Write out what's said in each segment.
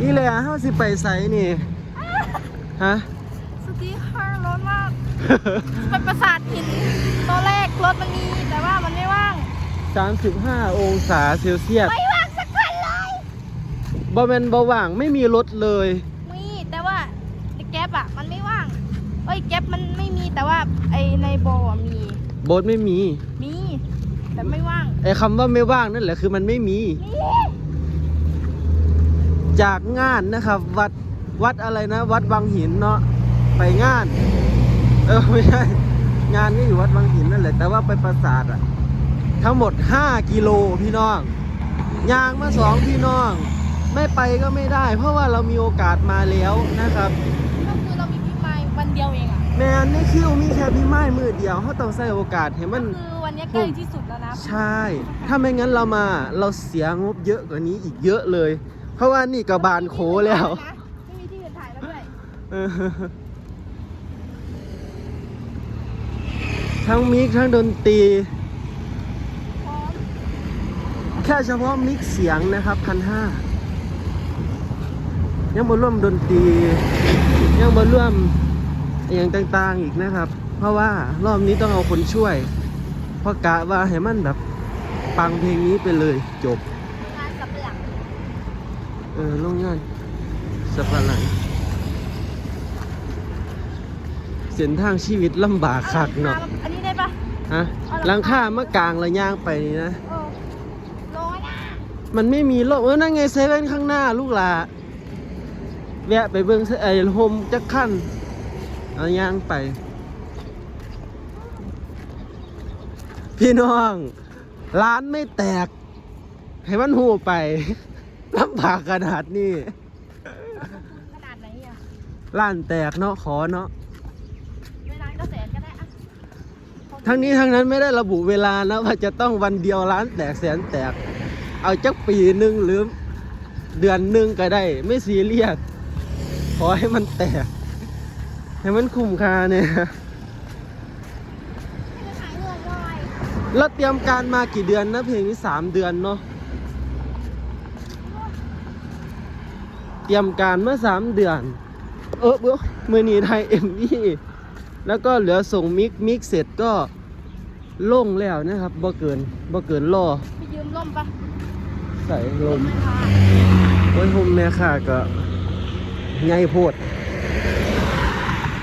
อีแหละเฮาสิไปไสนี่ ฮะสตีคาร์ร้อนมาก เป็นประสาทหินตอนแรกรถมันมีแต่ว่ามันไม่ว่าง 35 องศาเซลเซียสไม่ว่างสักคันเลยบ่แม่นบ่ว่างไม่มีรถเลย มีแต่ว่าไอ้แก๊ปอะมันไม่ว่างเอ้ยแก๊ปมันไม่มีแต่ว่าไอในโบอะมี โบสไม่มี มี แต่ไม่ว่างไอ้คำว่าไม่ว่างนั่นแหละคือมันไม่มีนี่ จากงานนะครับ วัดวัดอะไรนะ วัดบางหินเนาะไปงาน เออไม่ใช่งานก็อยู่วัดบางหินนั่นแหละแต่ว่าไปปราสาทอะทั้งหมด 5 กิโลพี่น้องยางมาสองพี่น้อง ไม่ไปก็ไม่ได้ เพราะว่าเรามีโอกาสมาแล้วนะครับก็คือเรามีพี่ไม้วันเดียวเองอะแมนในคิวมีแค่พี่ไม้มือเดียวเขาต้องใช้โอกาสเห็นมันคือวันนี้ใกล้ที่สุดแล้วนะ ใช่ ถ้าไม่งั้นเรามาเราเสียงบเยอะกว่านี้อีกเยอะเลย เพราะว่านี่กระบาลโคแล้ว ไม่มีที่อื่นถ่ายแล้วด้วยเออทั้งมิกทั้งดนตรี พร้อมแค่เฉพาะมิกเสียงนะครับพันห้ายังมาร่วมดนตรี ยังมาร่วมอย่างต่างๆอีกนะครับ เพราะว่ารอบนี้ต้องเอาคนช่วย เพราะกะว่าให้มันแบบปังเพลงนี้ไปเลยจบงานกับหลังเออโรงงานสะพานหลังเส้นทางชีวิตลำบากคักเนาะอันนี้ได้ปะฮะหลังคามากลางระย่างไปนี่นะเออร้อยอะมันไม่มีโลกเออนั่นไงเซเว่นข้างหน้าลูกหลาแวะไปเบิ่งไอ้โฮมจักขั้นเอาย่างไป พี่น้อง ร้านไม่แตก ให้มันหูไป ลำบากขนาดนี้ขนาดไหนอะร้านแตกเนาะขอเนาะไม่ร้านก็แสนก็ได้อะทั้งนี้ทั้งนั้นไม่ได้ระบุเวลานะว่าจะต้องวันเดียวร้านแตกแสนแตก เอาจักปีหนึ่งหรือเดือนหนึ่งก็ได้ ไม่ซีเรียสขอให้มันแตก ให้มันคุ้มค่าเนี่ยให้ไปขายเงินหน่อยแล้วเตรียมการมากี่เดือนนะเพลงนี้สามเดือนเนาะ ตรียมการเมื่อสามเดือน เออเบื้อมือนี้ไทยเอ็มวีแล้วก็เหลือส่งมิกมิกเสร็จก็ลงแล้วนะครับบ่เกินบ่เกินรอไปยืมร่มปะใส่ลมไม่พาโอ้ยโฮมแม่ค่ะก็ไงโพด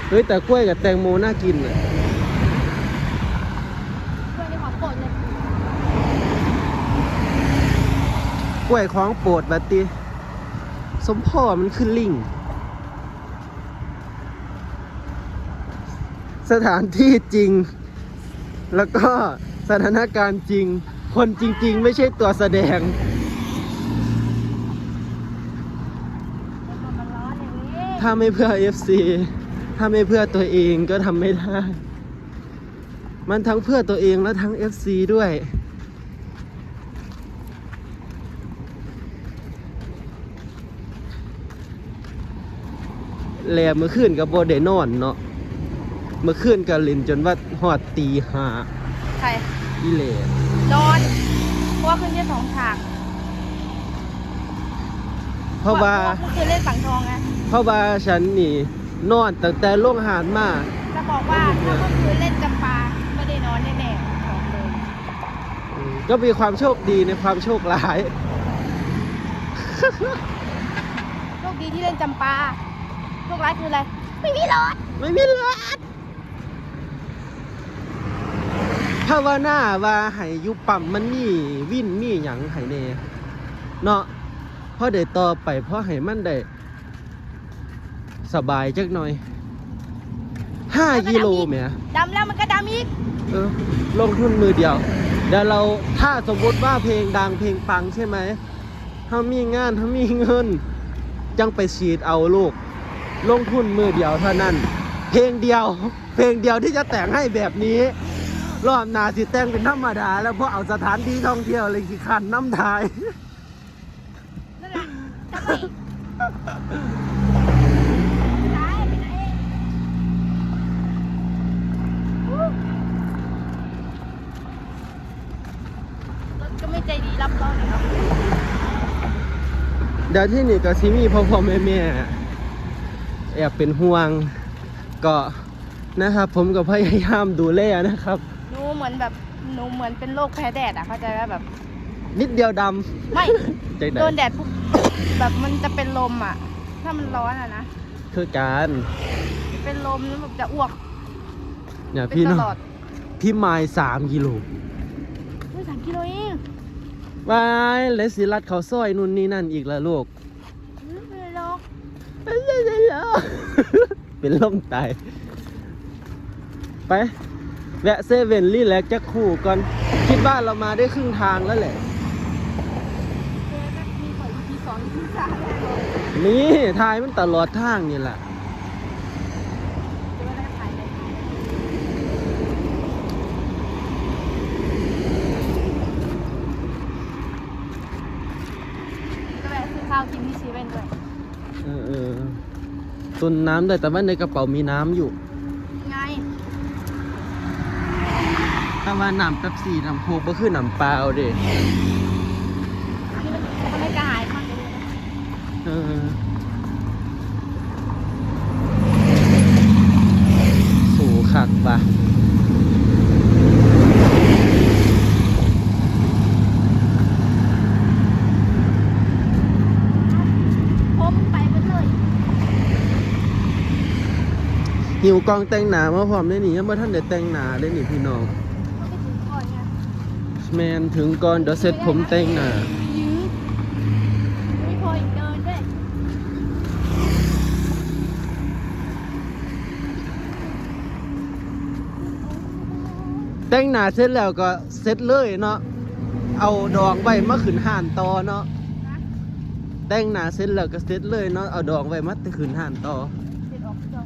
เฮ้ยแต่กล้วยกับแตงโมน่ากินอะเพื่อนในของโปรดเลยกล้วยของโปรดบัดติ สมพ่อมันขึ้นลิง สถานที่จริง แล้วก็สถานการณ์จริง คนจริง ๆ ไม่ใช่ตัวแสดงถ้าไม่เพื่อ FC ถ้าไม่เพื่อตัวเองก็ทำไม่ได้ มันทั้งเพื่อตัวเองและทั้ง FC ด้วย แลเมื่อคืนกับโบเดนอนเนาะเมื่อคืนกับลินจนว่าหอดตีหาใครอีเหลนอนเพราะว่าขึ้นแค่สองฉากเพราะว่าเมื่อคืนเล่นฝังทองไงเพราะว่าฉันนี่นอนตั้งแต่โรงอาหารมาจะบอกว่าถ้าเมื่อคืนเล่นจำปาไม่ได้นอนแน่ๆบอกเลยอืมก็มีความโชคดีในความโชคร้าย โชคดีที่เล่นจำปา โชคร้ายคืออะไร ไม่มีรถ ไม่มีรถภาวนาว่าให้อยุปั๊มมันมีวินมีหยังให้แน่เนาะเพราะเดี๋ยวต่อไปเพราะให้มันได้สบายจักหน่อยห้ากิโลแหมดำแล้วมันก็ดำอีก เออ ลงทุนมือเดียว เดี๋ยวเราถ้าสมมติว่าเพลงดังเพลงปังใช่ไหมถ้ามีงานถ้ามีเงิน จังไปฉีดเอาลูก ลงทุนมือเดียวเท่านั้น เพลงเดียว เพลงเดียวที่จะแต่งให้แบบนี้ รอบหนาสิแต่งเป็นธรรมดา แล้วเพราะเอาสถานที่ท่องเที่ยวเลยสิคันน้ำทายนั่นแหละทำไมได้ไปไหนวู้รถก็ไม่ใจดีรับเราเลยเนาะแดดี๋ยวที่นี่ก็ซิมีพ่อพ่อแม่แม่ แอบเป็นห่วงก็นะครับ ผมก็พยายามดูแลนะครับ หนูเหมือนแบบหนูเหมือนเป็นโรคแพ้แดดอะเข้าใจไหมแบบ นิดเดียวดไม่ำใจไหนโดนแดดปุ๊บแบบมันจะเป็นลมอะ ถ้ามันร้อนอะนะคือการเป็นลมแล้วแบบจะอ้วกเนี่ยเป็นพี่ตน้องลอดพี่ไม้สามกิโลเฮ้ยสามกิโลเองวายเลสิรัดเขาซอยนู่นนี่นั่นอีกแล้วลูก เฮ้ยไม่เป็นไรหรอก เป็นลมตาย ไป แวะเซเว่นรีแลกซ์จักคู่ก่อน คิดว่าเรามาได้ครึ่งทางแล้วแหละเจ๊แม่งมีขออีพีสองอีพีสามแล้วนี่ทายมันตลอดทางนี่แหละ เดี๋ยวได้ถ่ายเลยก็แบบซื้อข้าวกินที่ซีเว่นด้วย เออเออ ตุนน้ำด้วยแต่ว่าในกระเป๋ามีน้ำอยู่ ไงถ้าว่าน้ำแป๊บซี่น้ำโคกก็คือน้ำเปล่าเด้นี่มันก็ไม่กระหายมากเลยนะเออสูขักปะ ผมไปไปเลย หิวกองแต่งหนามาพร้อมได้หนิยังไม่ท่านเด็ดแต่งหนาได้หนิพี่น้องแมนถึงก่อนเดี๋ยวเสร็จผมแต่งหนาเดินด้วยแต่งหนาเสร็จแล้วก็เสร็จเลยเนาะ เอาดอกไว้มาขึ้นห่านต่อเนาะ แต่งหนาเสร็จแล้วก็เสร็จเลยเนาะ เอาดอกไว้มาขึ้นห่านต่อ เด็ดออกจอ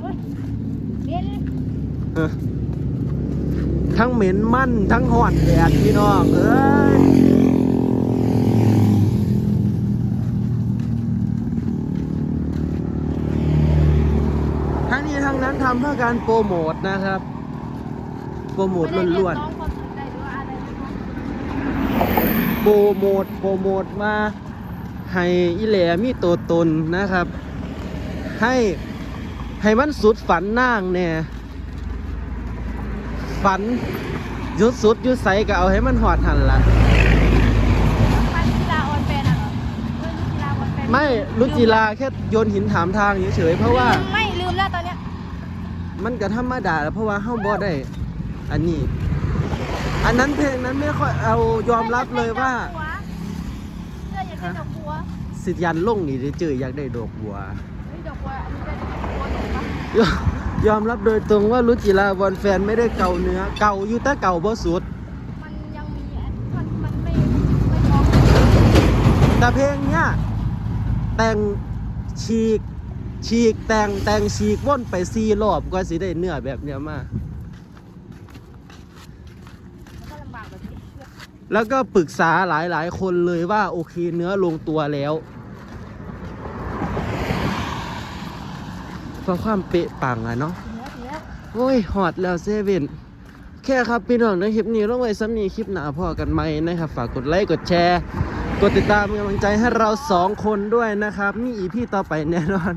โอ้ยเรียน เออ ทั้งเหม็นมั่นทั้งห่อนแดดพี่น้องเอ้ยทั้งนี้ทั้งนั้นทำเพื่อการโปรโมทนะครับ โปรโมทล้วนล้วนใจหรือว่าอะไรเลยนะๆโปรโมทโปรโมทมาให้อีแหลมีตัวตนนะครับ ให้ ให้มันสุดฝันนางเนี่ยฝันยุดสุดยุดใสก็เอาให้มันหอดหันละไปกีฬาออนแฟนอะเหรอเออกีฬาออนแฟนไม่รุจิลาแค่โยนหินถามทางเฉยๆเพราะว่าลืมไม่ลืมแล้วตอนเนี้ยมันก็ธรรมดาเพราะว่าเฮาบ่ได้ อันนี้ อันนั้นเพลงนั้นไม่ค่อยเอายอมรับเลยว่า เสื้ออยากได้ดอกบัวสิทธิ์ยันลงนี่ได้เจออยากได้ดอกบัว เฮ้ยดอกบัวอันนี้เป็นดอกบัวหนูปะ ยอมยอมรับโดยตรงว่ารุจิลาบอลแฟนไม่ได้เก่าเนื้อ เก่าอยู่แต่เก่าบ่สุด มันยังมีอันมันมันไม่ไม่ร้อมแต่เพลงเนี้ยแต่งฉีกฉีกแต่งแต่งฉีกว่นไปสี่รอบกว่าสิได้เนื้อแบบเนี้ยมามันก็ลำบากแบบนี้แล้วก็ปรึกษาหลายๆ คนเลยว่าโอเคเนื้อลงตัวแล้ว เพื่อความเป๊ะปังอะเนาะโอ้ยหอดแล้วเซเว่นแค่ครับพี่น้องในคลิปนี้ต้องไว้ซ้ำนี้คลิปหน้าพ่อกันไหมนะครับ ฝากกดไลค์กดแชร์ กดติดตามเป็นกำลังใจให้เราสองคนด้วยนะครับ มีอีพี่ต่อไปแน่นอน